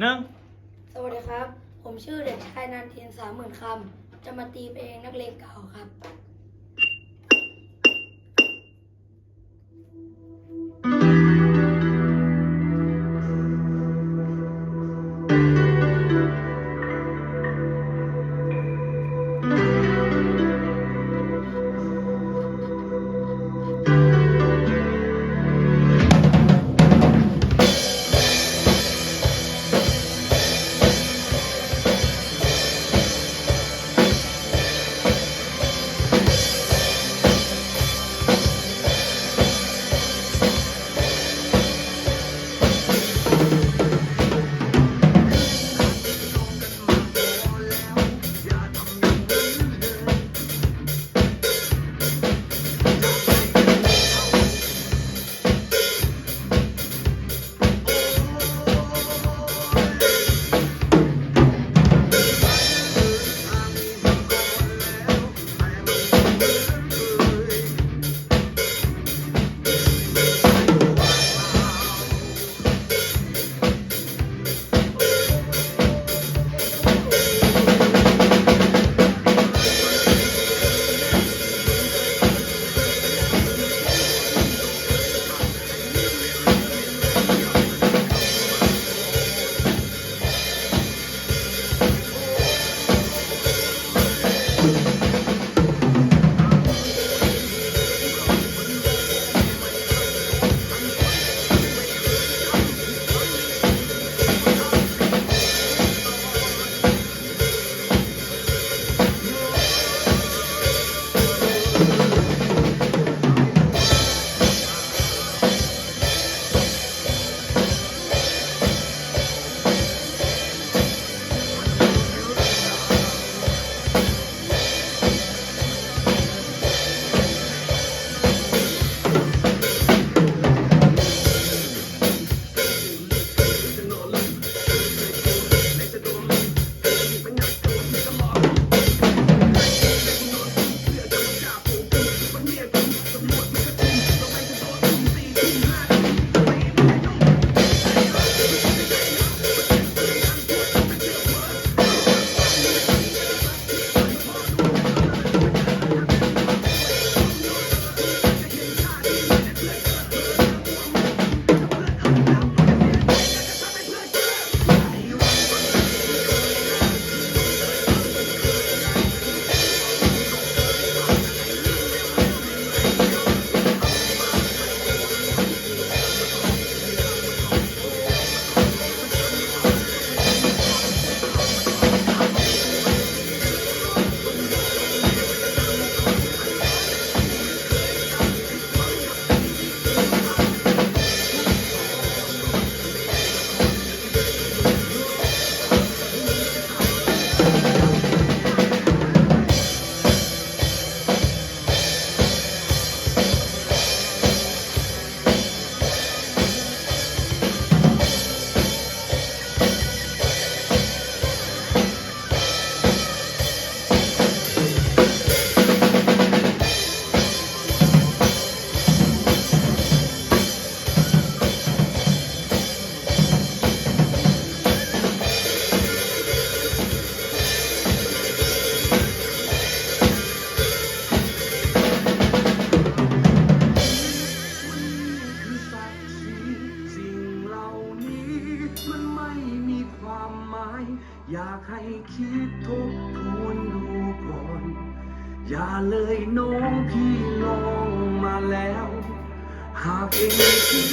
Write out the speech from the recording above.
หนึ่งสวัสดีครับ ผมชื่อเด็กชายนันทินสามหมื่นคำจะมาตีเพลงนักเลงเก่าครับ ให้คิดทบทวนดูก่อน อย่าเลยน้องพี่ลองมาแล้ว หากเองคิด